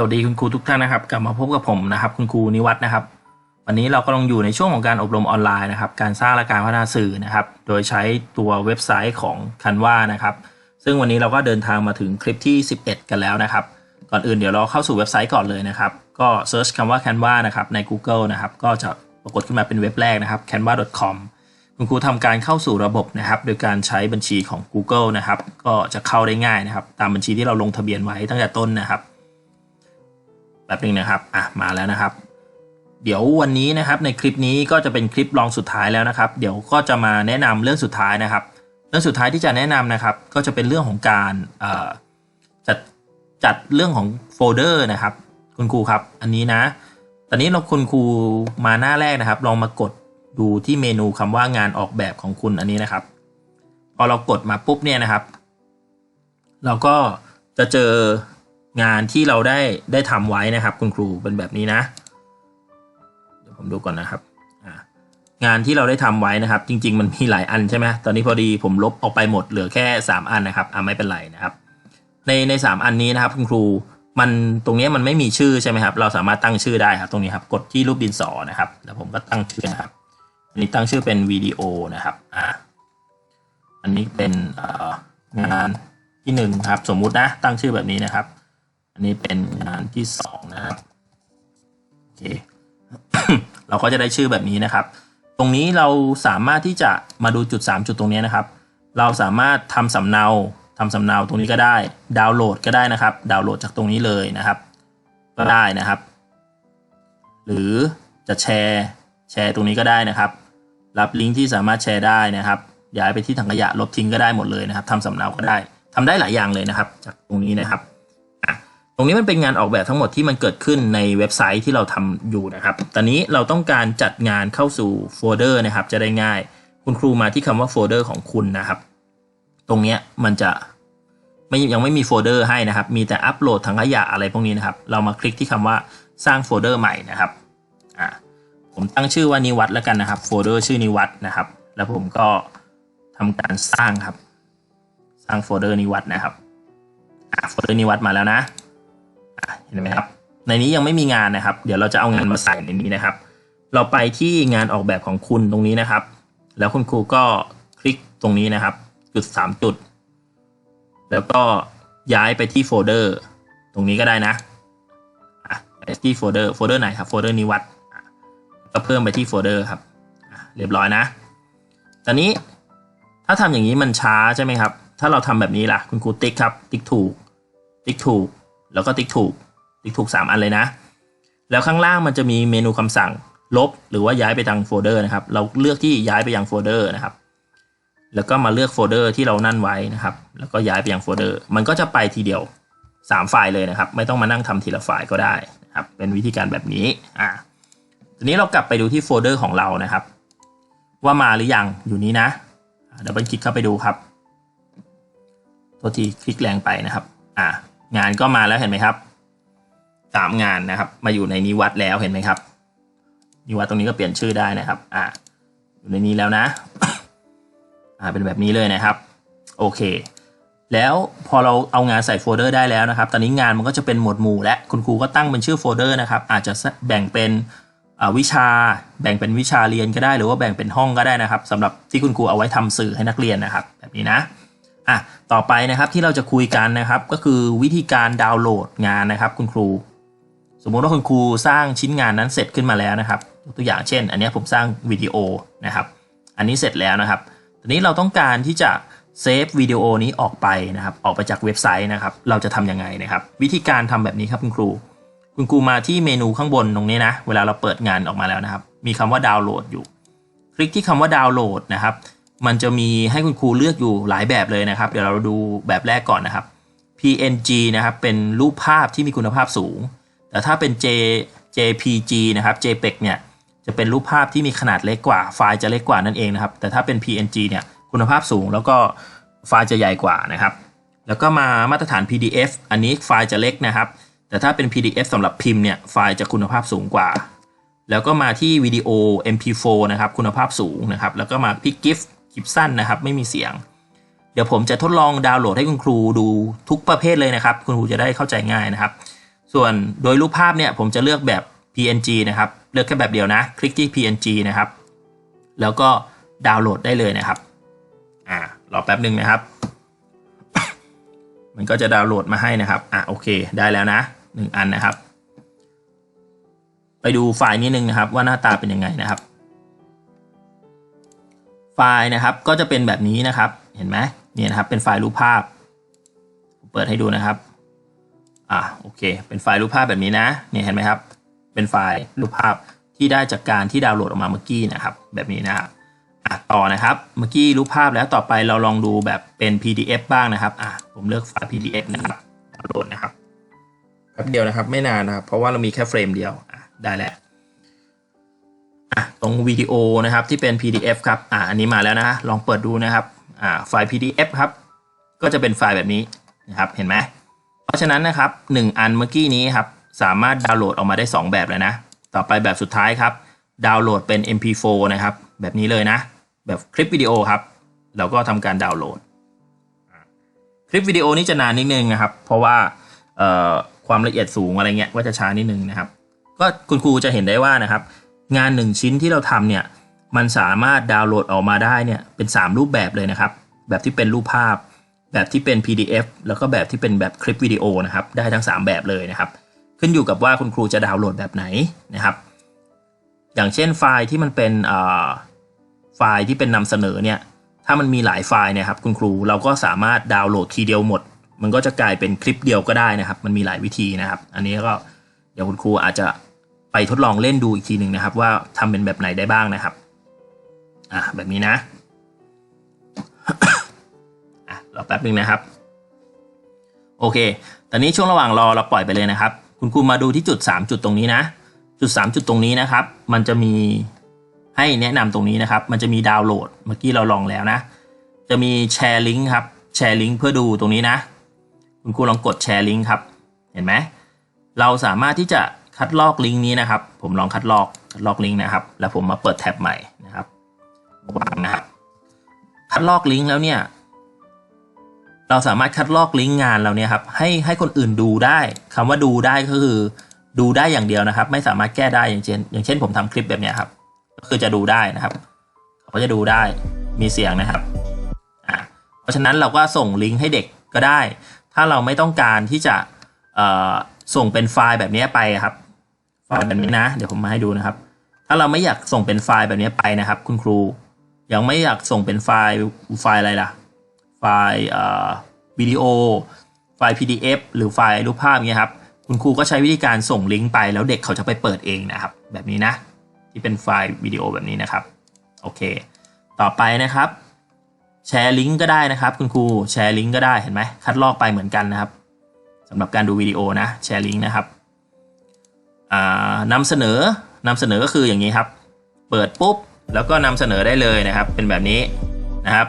สวัสดีคุณครูทุกท่านนะครับ กลับมาพบกับผมนะครับ คุณครูนิวัฒน์นะครับ วันนี้เรากำลังอยู่ในช่วงของการอบรมออนไลน์นะครับ การสร้างและการพัฒนาสื่อนะครับ โดยใช้ตัวเว็บไซต์ของ Canva นะครับ ซึ่งวันนี้เราก็เดินทางมาถึงคลิปที่ 11 กันแล้วนะครับ ก่อนอื่นเดี๋ยวเราเข้าสู่เว็บไซต์ก่อนเลยนะครับ ก็เซิร์ชคำว่า Canva นะครับใน Google นะครับ ก็จะปรากฏขึ้นมาเป็นเว็บแรกนะครับ canva.com คุณครูทำการเข้าสู่ระบบนะครับ โดยการใช้บัญชีของ Google นะครับ ก็จะเข้าได้ง่ายนะครับ ตามบัญชีที่เราลงทะเบียนไว้ตั้งแต่ต้นนะครับ แบบนึงนะครับอะมาแล้วนะครับ เดี๋ยววันนี้นะครับในคลิปนี้ก็จะเป็นคลิปลองสุดท้ายแล้วนะครับ เดี๋ยวก็จะมาแนะนำเรื่องสุดท้ายนะครับ เรื่องสุดท้ายที่จะแนะนำนะครับ ก็จะเป็นเรื่องของการจัดจัดเรื่องของโฟลเดอร์นะครับ คุณครูครับ อันนี้นะ ตอนนี้เราคุณครูมาหน้าแรกนะครับ ลองมากดดูที่เมนูคำว่างานออกแบบของคุณอันนี้นะครับ พอเรากดมาปุ๊บเนี่ยนะครับ เราก็จะเจอ งานที่เราได้ได้ทำไว้นะครับ คุณครูเป็นแบบนี้นะเดี๋ยวผมดูก่อนนะครับงานที่เราได้ทำไว้นะครับ จริง ๆ มันมีหลายอันใช่ไหมตอนนี้พอดีผมลบออกไปหมดเหลือแค่ 3 อันนะครับอ่าไม่เป็นไรนะครับ ในในสอันนี้นะครับ คุณครูมันตรงนี้มันไม่มีชื่อใช่ไหมครับ เราสามารถตั้งชื่อได้ครับ ตรงนี้ครับ กดที่รูปดินสอนะครับ แล้วผมก็ตั้งชื่อนะครับอันนี้ตั้งชื่อเป็นวิดีโอนะครับอ่าอันนี้เป็นงานที่หนึ่งครับ สมมุตินะตั้งชื่อแบบนี้นะครับ อันนี้เป็นงานที่สองนะครับโอเคเราก็จะได้ชื่อแบบนี้นะครับ ตรงนี้เราสามารถที่จะมาดูจุด 3 จุดตรงนี้นะครับ เราสามารถทำสำเนาทำสำเนาตรงนี้ก็ได้ ดาวน์โหลดก็ได้นะครับ ดาวน์โหลดจากตรงนี้เลยนะครับ ก็ได้นะครับ หรือจะแชร์แชร์ตรงนี้ก็ได้นะครับ รับลิงก์ที่สามารถแชร์ได้นะครับ ย้ายไปที่ถังขยะลบทิ้งก็ได้หมดเลยนะครับทำสำเนาก็ได้ทำได้หลายอย่างเลยนะครับ จากตรงนี้นะครับ ตรงนี้มันเป็นงานออกแบบทั้งหมดที่มันเกิดขึ้นในเว็บไซต์ที่เราทำอยู่นะครับ ตอนนี้เราต้องการจัดงานเข้าสู่โฟลเดอร์นะครับ จะได้ง่าย คุณครูมาที่คำว่าโฟลเดอร์ของคุณนะครับ ตรงนี้มันจะไม่ยังไม่มีโฟลเดอร์ให้นะครับ มีแต่อัปโหลดถังขยะอะไรพวกนี้นะครับ เรามาคลิกที่คำว่าสร้างโฟลเดอร์ใหม่นะครับ อ่า ผมตั้งชื่อว่านิวัตแล้วกันนะครับ โฟลเดอร์ชื่อนิวัตนะครับ แล้วผมก็ทำการสร้างครับ สร้างโฟลเดอร์นิวัตนะครับ อ่า โฟลเดอร์นิวัตมาแล้วนะ เห็นไหมครับ ในนี้ยังไม่มีงานนะครับ เดี๋ยวเราจะเอางานมาใส่ในนี้นะครับ เราไปที่งานออกแบบของคุณตรงนี้นะครับ แล้วคุณครูก็คลิกตรงนี้นะครับ จุดสามจุด แล้วก็ย้ายไปที่โฟลเดอร์ตรงนี้ก็ได้นะไปที่โฟลเดอร์โฟลเดอร์ไหนครับโฟลเดอร์นิวัตก็เพิ่มไปที่โฟลเดอร์ครับเรียบร้อยนะ ตอนนี้ถ้าทำอย่างนี้มันช้าใช่ไหมครับ ถ้าเราทำแบบนี้ล่ะ คุณครูติ๊กครับ ติ๊กถูก ติ๊กถูก แล้วก็ติ๊กถูก ติ๊กถูก 3 อันเลยนะ แล้วข้างล่างมันจะมีเมนูคำสั่งลบ หรือว่าย้ายไปทางโฟลเดอร์นะครับ เราเลือกที่ย้ายไปยังโฟลเดอร์นะครับ แล้วก็มาเลือกโฟลเดอร์ที่เรานั่นไว้นะครับ แล้วก็ย้ายไปยังโฟลเดอร์ มันก็จะไปทีเดียว 3 ไฟล์เลยนะครับ ไม่ต้องมานั่งทำทีละไฟล์ก็ได้นะครับ เป็นวิธีการแบบนี้ อ่าทีนี้เรากลับไปดูที่โฟลเดอร์ของเรานะครับ ว่ามาหรือยังอยู่นี้นะเดี๋ยวบันคลิกเข้าไปดูครับ ตัวทีคลิกแรงไปนะครับ อ่า งานก็มาแล้วเห็นไหมครับสามงานนะครับ มาอยู่ในนิวัตแล้วเห็นไหมครับนิวัตตรงนี้ก็เปลี่ยนชื่อได้นะครับ อ่าอยู่ในนี้แล้วนะ อ่าเป็นแบบนี้เลยนะครับ โอเค แล้วพอเราเอางานใส่โฟลเดอร์ได้แล้วนะครับ ตอนนี้งานมันก็จะเป็นหมวดหมู่และคุณครูก็ตั้งเป็นชื่อโฟลเดอร์นะครับ อาจจะแบ่งเป็นวิชาแบ่งเป็นวิชาเรียนก็ได้ หรือว่าแบ่งเป็นห้องก็ได้นะครับสำหรับที่คุณครูเอาไว้ทำสื่อให้นักเรียนนะครับ แบบนี้นะ อะต่อไปนะครับที่เราจะคุยกันนะครับ ก็คือวิธีการดาวน์โหลดงานนะครับ คุณครู สมมุติว่าคุณครูสร้างชิ้นงานนั้นเสร็จขึ้นมาแล้วนะครับตัวอย่างเช่น อันนี้ผมสร้างวิดีโอนะครับ อันนี้เสร็จแล้วนะครับทีนี้เราต้องการที่จะเซฟวิดีโอนี้ออกไปนะครับ ออกไปจากเว็บไซต์นะครับ เราจะทํำยังไงนะครับ วิธีการทำแบบนี้ครับคุณครู คุณครูมาที่เมนูข้างบนตรงนี้นะ เวลาเราเปิดงานออกมาแล้วนะครับ มีคำว่าดาวน์โหลดอยู่ คลิกที่คำว่าดาวน์โหลดนะครับ มันจะมีให้คุณครูเลือกอยู่หลายแบบเลยนะครับ เดี๋ยวเราดูแบบแรกก่อนนะครับ PNG นะครับ เป็นรูปภาพที่มีคุณภาพสูง แต่ถ้าเป็น J JPG นะครับ JPEG เนี่ย จะเป็นรูปภาพที่มีขนาดเล็กกว่า ไฟล์จะเล็กกว่านั่นเองนะครับ แต่ถ้าเป็น PNG เนี่ย คุณภาพสูงแล้วก็ไฟล์จะใหญ่กว่านะครับ แล้วก็มามาตรฐาน PDF อันนี้ไฟล์จะเล็กนะครับ แต่ถ้าเป็น PDF สำหรับพิมพ์เนี่ย ไฟล์จะคุณภาพสูงกว่า แล้วก็มาที่วิดีโอ MP4 นะครับ คุณภาพสูงนะครับ แล้วก็มาพิกกิฟ คลิปสั้นนะครับ ไม่มีเสียง เดี๋ยวผมจะทดลองดาวน์โหลดให้คุณครูดูทุกประเภทเลยนะครับ คุณครูจะได้เข้าใจง่ายนะครับ ส่วนโดยรูปภาพเนี่ยผมจะเลือกแบบ PNG นะครับ เลือกแค่แบบเดียวนะ คลิกที่ PNG นะครับ แล้วก็ดาวน์โหลดได้เลยนะครับอ่ารอแป๊บหนึ่งนะครับ มันก็จะดาวน์โหลดมาให้นะครับอะโอเค ได้แล้วนะหนึ่งอันนะครับ ไปดูไฟล์นิดนึงนะครับ ว่าหน้าตาเป็นยังไงนะครับ ไฟล์นะครับก็จะเป็นแบบนี้นะครับ เห็นไหมเนี่ยนะครับเป็นไฟล์รูปภาพผมเปิดให้ดูนะครับอะโอเค เป็นไฟล์รูปภาพแบบนี้นะเนี่ยเห็นไหมครับ เป็นไฟล์รูปภาพที่ได้จากการที่ดาวน์โหลดออกมาเมื่อกี้นะครับ แบบนี้นะครับอะต่อนะครับเมื่อกี้รูปภาพแล้วต่อไปเราลองดูแบบเป็น PDF บ้างนะครับอะผมเลือกไฟล์ PDF นะครับดาวน์โหลดนะครับแป๊บเดียวนะครับ ไม่นานนะครับ เพราะว่าเรามีแค่เฟรมเดียวอะได้แล้ว อะตรงวิดีโอนะครับที่เป็น PDF ครับอะอันนี้มาแล้วนะลองเปิดดูนะครับอ่าไฟล์ PDF ครับ ก็จะเป็นไฟล์แบบนี้นะครับเห็นไหมเพราะฉะนั้นนะครับ 1 อันเมื่อกี้นี้ครับสามารถดาวน์โหลดออกมาได้ 2 แบบเลยนะ ต่อไปแบบสุดท้ายครับ ดาวน์โหลดเป็น MP4 นะครับ แบบนี้เลยนะ แบบคลิปวิดีโอครับ เราก็ทำการดาวน์โหลด คลิปวิดีโอนี้จะนานนิดนึงนะครับ เพราะว่าเอ่อความละเอียดสูงอะไรเงี้ยก็จะช้านิดนึงนะครับ ก็คุณครูจะเห็นได้ว่านะครับ งานหนึ่งชิ้นที่เราทำเนี่ยมันสามารถดาวน์โหลดออกมาได้เนี่ยเป็น 3 รูปแบบเลยนะครับ แบบที่เป็นรูปภาพ แบบที่เป็น PDF แล้วก็แบบที่เป็นแบบคลิปวิดีโอนะครับ ได้ทั้ง 3 แบบเลยนะครับ ขึ้นอยู่กับว่าคุณครูจะดาวน์โหลดแบบไหนนะครับ อย่างเช่นไฟล์ที่มันเป็นอ่าไฟล์ที่เป็นนำเสนอเนี่ยถ้ามันมีหลายไฟล์เนี่ยครับคุณครูเราก็สามารถดาวน์โหลดทีเดียวหมด มันก็จะกลายเป็นคลิปเดียวก็ได้นะครับ มันมีหลายวิธีนะครับ อันนี้ก็เดี๋ยวคุณครูอาจจะ ทดลองเล่นดูอีกทีหนึ่งนะครับ ว่าทำเป็นแบบไหนได้บ้างนะครับอะแบบนี้นะอะรอแป๊บหนึ่งนะครับ โอเค ตอนนี้ช่วงระหว่างรอเราปล่อยไปเลยนะครับ คุณครูมาดูที่จุด 3 จุดตรงนี้นะ จุด 3 จุดตรงนี้นะครับ มันจะมีให้แนะนำตรงนี้นะครับ มันจะมีดาวน์โหลด เมื่อกี้เราลองแล้วนะ จะมีแชร์ลิงก์ครับ แชร์ลิงก์เพื่อดูตรงนี้นะ คุณครูลองกดแชร์ลิงก์ครับ เห็นไหม เราสามารถที่จะ คัดลอกลิงก์นี้นะครับ ผมลองคัดลอกคัดลอกลิงก์นะครับ แล้วผมมาเปิดแท็บใหม่นะครับวางนะครับคัดลอกลิงก์แล้วเนี่ย เราสามารถคัดลอกลิงก์งานเราเนี่ยครับ ให้ให้คนอื่นดูได้คำว่าดูได้ก็คือ ดูได้อย่างเดียวนะครับ ไม่สามารถแก้ได้อย่างเช่น อย่างเช่น ผมทำคลิปแบบเนี้ยครับ ก็คือจะดูได้นะครับเขาก็จะดูได้มีเสียงนะครับอ่าเพราะฉะนั้นเราก็ส่งลิงก์ให้เด็กก็ได้ ถ้าเราไม่ต้องการที่จะส่งเป็นไฟล์แบบนี้ไปครับ ไฟล์แบบนี้นะ เดี๋ยวผมมาให้ดูนะครับ ถ้าเราไม่อยากส่งเป็นไฟล์แบบนี้ไปนะครับ คุณครู ยังไม่อยากส่งเป็นไฟล์ไฟล์อะไรล่ะ ไฟล์วิดีโอ ไฟล์ PDF หรือไฟล์รูปภาพเงี้ยครับ คุณครูก็ใช้วิธีการส่งลิงก์ไปแล้วเด็กเขาจะไปเปิดเองนะครับ แบบนี้นะ ที่เป็นไฟล์วิดีโอแบบนี้นะครับ โอเค ต่อไปนะครับแชร์ลิงก์ก็ได้นะครับ คุณครูแชร์ลิงก์ก็ได้เห็นไหมคัดลอกไปเหมือนกันนะครับสำหรับการดูวิดีโอนะแชร์ลิงก์นะครับ นำเสนอนำเสนอก็คืออย่างนี้ครับ เปิดปุ๊บ แล้วก็นำเสนอได้เลยนะครับ เป็นแบบนี้นะครับ